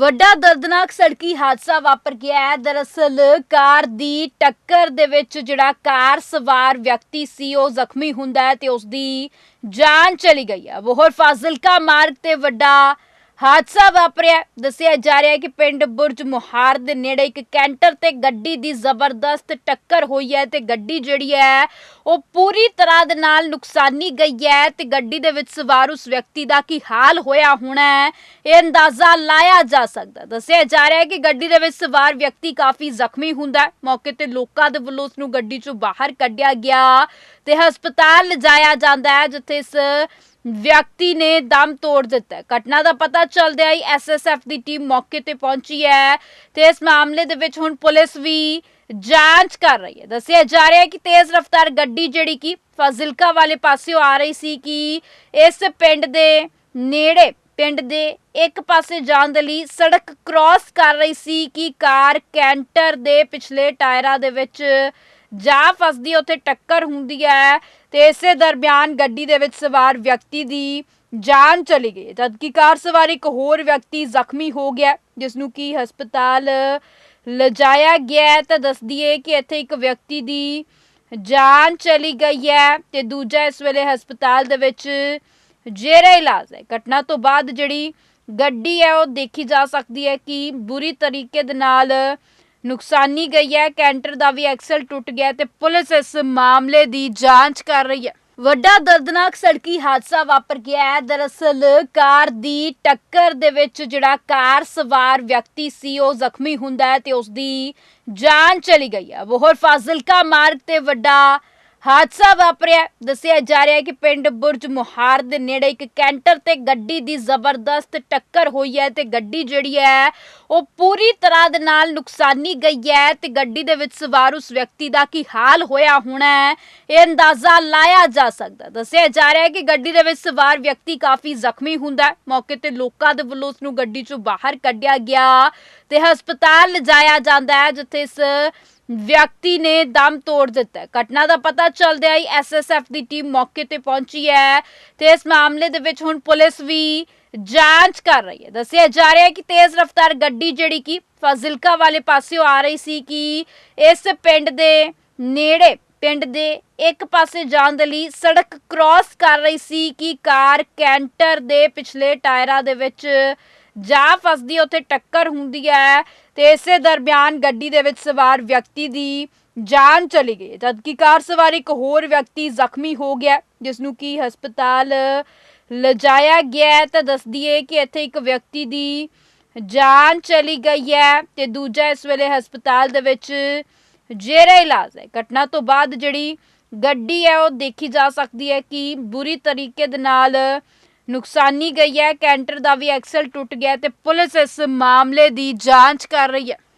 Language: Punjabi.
ਵੱਡਾ ਦਰਦਨਾਕ ਸੜਕੀ ਹਾਦਸਾ ਵਾਪਰ ਗਿਆ ਹੈ। ਦਰਅਸਲ ਕਾਰ ਦੀ ਟੱਕਰ ਦੇ ਵਿੱਚ ਜਿਹੜਾ ਕਾਰ ਸਵਾਰ ਵਿਅਕਤੀ ਸੀ, ਉਹ ਜ਼ਖਮੀ ਹੁੰਦਾ ਹੈ ਤੇ ਉਸ ਦੀ ਜਾਨ ਚਲੀ ਗਈ ਹੈ। ਬੋਹਰ ਫਾਜ਼ਿਲਕਾ ਮਾਰਗ ਤੇ ਵੱਡਾ ਹਾਦਸਾ ਵਾਪਰਿਆ। ਦੱਸਿਆ ਜਾ ਰਿਹਾ ਹੈ ਕਿ ਪਿੰਡ ਬੁਰਜ ਮੁਹਾਰ ਦੇ ਨੇੜੇ ਇੱਕ ਕੈਂਟਰ ਤੇ ਗੱਡੀ ਦੀ ਜ਼ਬਰਦਸਤ ਟੱਕਰ ਹੋਈ ਹੈ ਤੇ ਗੱਡੀ ਜਿਹੜੀ ਹੈ, ਉਹ ਪੂਰੀ ਤਰ੍ਹਾਂ ਦੇ ਨਾਲ ਨੁਕਸਾਨੀ ਗਈ ਹੈ ਤੇ ਗੱਡੀ ਦੇ ਵਿੱਚ ਸਵਾਰ ਉਸ ਵਿਅਕਤੀ ਦਾ ਕੀ ਹਾਲ ਹੋਇਆ ਹੋਣਾ ਹੈ, ਇਹ ਅੰਦਾਜ਼ਾ ਲਾਇਆ ਜਾ ਸਕਦਾ। ਦੱਸਿਆ ਜਾ ਰਿਹਾ ਹੈ ਕਿ ਗੱਡੀ ਦੇ ਵਿੱਚ ਸਵਾਰ ਵਿਅਕਤੀ ਕਾਫੀ ਜ਼ਖਮੀ ਹੁੰਦਾ ਹੈ। ਮੌਕੇ ਤੇ ਲੋਕਾਂ ਦੇ ਵੱਲੋਂ ਉਸ ਨੂੰ ਗੱਡੀ ਚੋਂ ਬਾਹਰ ਕੱਢਿਆ ਗਿਆ ਤੇ ਹਸਪਤਾਲ ਲਿਜਾਇਆ ਜਾਂਦਾ ਹੈ, ਜਿੱਥੇ ਇਸ ਵਿਅਕਤੀ ਨੇ ਦਮ ਤੋੜ ਦਿੱਤਾ ਘਟਨਾ ਦਾ ਪਤਾ ਚੱਲਦਿਆਂ ਹੀ ਐਸਐਸਐਫ ਦੀ ਟੀਮ ਮੌਕੇ ਤੇ ਪਹੁੰਚੀ ਹੈ ਤੇ ਇਸ ਮਾਮਲੇ ਦੇ ਵਿੱਚ ਹੁਣ ਪੁਲਿਸ ਵੀ ਜਾਂਚ ਕਰ ਰਹੀ ਹੈ। ਦੱਸਿਆ ਜਾ ਰਿਹਾ ਹੈ ਕਿ ਤੇਜ਼ ਰਫ਼ਤਾਰ ਗੱਡੀ ਜਿਹੜੀ ਕਿ ਫਾਜ਼ਿਲਕਾ ਵਾਲੇ ਪਾਸਿਓਂ ਆ ਰਹੀ ਸੀ ਕਿ ਇਸ ਪਿੰਡ ਦੇ ਨੇੜੇ, ਪਿੰਡ ਦੇ ਇੱਕ ਪਾਸੇ ਜਾਣ ਦੇ ਲਈ ਸੜਕ ਕ੍ਰਾਸ ਕਰ ਰਹੀ ਸੀ ਕਿ ਕਾਰ ਕੈਂਟਰ ਦੇ ਪਿਛਲੇ ਟਾਇਰਾਂ ਦੇ ਵਿੱਚ ਜਾ ਫਸਦੀ ਹੈ, ਉੱਥੇ ਟੱਕਰ ਹੁੰਦੀ ਹੈ ਤੇ ਇਸੇ ਦਰਮਿਆਨ ਗੱਡੀ ਦੇ ਵਿੱਚ ਸਵਾਰ ਵਿਅਕਤੀ ਦੀ ਜਾਨ ਚਲੀ ਗਈ। ਜਦਕਿ ਕਾਰ ਸਵਾਰ ਇੱਕ ਹੋਰ ਵਿਅਕਤੀ ਜ਼ਖਮੀ ਹੋ ਗਿਆ ਹੈ, ਜਿਸ ਨੂੰ ਕੀ ਹਸਪਤਾਲ ਲਿਜਾਇਆ ਗਿਆ ਤਾਂ ਦੱਸਦੀ ਹੈ ਕਿ ਇੱਥੇ ਇੱਕ ਵਿਅਕਤੀ ਦੀ ਜਾਨ ਚਲੀ ਗਈ ਹੈ ਤੇ ਦੂਜਾ ਇਸ ਵੇਲੇ ਹਸਪਤਾਲ ਦੇ ਵਿੱਚ ਜੇਰੇ ਇਲਾਜ ਹੈ। ਘਟਨਾ ਤੋਂ ਬਾਅਦ ਜਿਹੜੀ ਗੱਡੀ ਹੈ ਉਹ ਦੇਖੀ ਜਾ ਸਕਦੀ ਹੈ ਕਿ ਬੁਰੀ ਤਰੀਕੇ ਦੇ ਨਾਲ ਨੁਕਸਾਨੀ ਗਈ ਹੈ, ਕੈਂਟਰ ਦਾ ਵੀ ਐਕਸਲ ਟੁੱਟ ਗਿਆ ਤੇ ਪੁਲਿਸ ਇਸ ਮਾਮਲੇ ਦੀ ਜਾਂਚ ਕਰ ਰਹੀ ਹੈ। ਵੱਡਾ ਦਰਦਨਾਕ ਸੜਕੀ ਹਾਦਸਾ ਵਾਪਰ ਗਿਆ ਹੈ। ਦਰਅਸਲ ਕਾਰ ਦੀ ਟੱਕਰ ਦੇ ਵਿੱਚ ਜਿਹੜਾ ਕਾਰ ਸਵਾਰ ਵਿਅਕਤੀ ਸੀ, ਉਹ ਜ਼ਖਮੀ ਹੁੰਦਾ ਹੈ ਤੇ ਉਸ ਦੀ ਜਾਨ ਚਲੀ ਗਈ ਹੈ। ਬੋਹਰ ਫਾਜ਼ਿਲਕਾ ਮਾਰਗ ਤੇ ਵੱਡਾ ਹਾਦਸਾ ਵਾਪਰਿਆ। ਦੱਸਿਆ ਜਾ ਰਿਹਾ ਹੈ ਕਿ ਪਿੰਡ ਬੁਰਜ ਮੁਹਾਰ ਦੇ ਨੇੜੇ ਇੱਕ ਕੈਂਟਰ ਤੇ ਗੱਡੀ ਦੀ ਜ਼ਬਰਦਸਤ ਟੱਕਰ ਹੋਈ ਹੈ ਤੇ ਗੱਡੀ ਜਿਹੜੀ ਹੈ, ਉਹ ਪੂਰੀ ਤਰ੍ਹਾਂ ਦੇ ਨਾਲ ਨੁਕਸਾਨੀ ਗਈ ਹੈ ਤੇ ਗੱਡੀ ਦੇ ਵਿੱਚ ਸਵਾਰ ਉਸ ਵਿਅਕਤੀ ਦਾ ਕੀ ਹਾਲ ਹੋਇਆ ਹੋਣਾ ਹੈ, ਇਹ ਅੰਦਾਜ਼ਾ ਲਾਇਆ ਜਾ ਸਕਦਾ ਦੱਸਿਆ ਜਾ ਰਿਹਾ ਹੈ ਕਿ ਗੱਡੀ ਦੇ ਵਿੱਚ ਸਵਾਰ ਵਿਅਕਤੀ ਕਾਫੀ ਜ਼ਖਮੀ ਹੁੰਦਾ ਹੈ। ਮੌਕੇ ਤੇ ਲੋਕਾਂ ਦੇ ਵੱਲੋਂ ਉਸ ਨੂੰ ਗੱਡੀ ਚੋਂ ਬਾਹਰ ਕੱਢਿਆ ਗਿਆ ਤੇ ਹਸਪਤਾਲ ਲਿਜਾਇਆ ਜਾਂਦਾ ਹੈ, ਜਿੱਥੇ ਇਸ ਵਿਅਕਤੀ ਨੇ ਦਮ ਤੋੜ ਦਿੱਤਾ ਘਟਨਾ ਦਾ ਪਤਾ ਚੱਲਦਿਆਂ ਹੀ ਐਸਐਸਐਫ ਦੀ ਟੀਮ ਮੌਕੇ ਤੇ ਪਹੁੰਚੀ ਹੈ ਤੇ ਇਸ ਮਾਮਲੇ ਦੇ ਵਿੱਚ ਹੁਣ ਪੁਲਿਸ ਵੀ ਜਾਂਚ ਕਰ ਰਹੀ ਹੈ। ਦੱਸਿਆ ਜਾ ਰਿਹਾ ਹੈ ਕਿ ਤੇਜ਼ ਰਫ਼ਤਾਰ ਗੱਡੀ ਜਿਹੜੀ ਕਿ ਫਾਜ਼ਿਲਕਾ ਵਾਲੇ ਪਾਸਿਓਂ ਆ ਰਹੀ ਸੀ ਕਿ ਇਸ ਪਿੰਡ ਦੇ ਨੇੜੇ, ਪਿੰਡ ਦੇ ਇੱਕ ਪਾਸੇ ਜਾਣ ਦੇ ਲਈ ਸੜਕ ਕ੍ਰਾਸ ਕਰ ਰਹੀ ਸੀ ਕਿ ਕਾਰ ਕੈਂਟਰ ਦੇ ਪਿਛਲੇ ਟਾਇਰਾਂ ਦੇ ਵਿੱਚ ਜਾ ਫਸਦੀ ਹੈ, ਉੱਥੇ ਟੱਕਰ ਹੁੰਦੀ ਹੈ ਤੇ ਇਸੇ ਦਰਮਿਆਨ ਗੱਡੀ ਦੇ ਵਿੱਚ ਸਵਾਰ ਵਿਅਕਤੀ ਦੀ ਜਾਨ ਚਲੀ ਗਈ ਹੈ, ਜਦਕਿ ਕਾਰ ਸਵਾਰ ਇੱਕ ਹੋਰ ਵਿਅਕਤੀ ਜ਼ਖਮੀ ਹੋ ਗਿਆ ਹੈ, ਜਿਸ ਨੂੰ ਕੀ ਹਸਪਤਾਲ ਲਿਜਾਇਆ ਗਿਆ ਤਾਂ ਦੱਸਦੀ ਹੈ ਕਿ ਇੱਥੇ ਇੱਕ ਵਿਅਕਤੀ ਦੀ ਜਾਨ ਚਲੀ ਗਈ ਹੈ ਤੇ ਦੂਜਾ ਇਸ ਵੇਲੇ ਹਸਪਤਾਲ ਦੇ ਵਿੱਚ ਜੇਰੇ ਇਲਾਜ ਹੈ। ਘਟਨਾ ਤੋਂ ਬਾਅਦ ਜਿਹੜੀ ਗੱਡੀ ਹੈ ਉਹ ਦੇਖੀ ਜਾ ਸਕਦੀ ਹੈ ਕਿ ਬੁਰੀ ਤਰੀਕੇ ਦੇ ਨਾਲ ਨੁਕਸਾਨੀ ਗਈ ਹੈ, ਕੈਂਟਰ ਦਾ ਵੀ ਐਕਸਲ ਟੁੱਟ ਗਿਆ ਹੈ ਤੇ ਪੁਲਿਸ ਇਸ ਮਾਮਲੇ ਦੀ ਜਾਂਚ ਕਰ ਰਹੀ ਹੈ।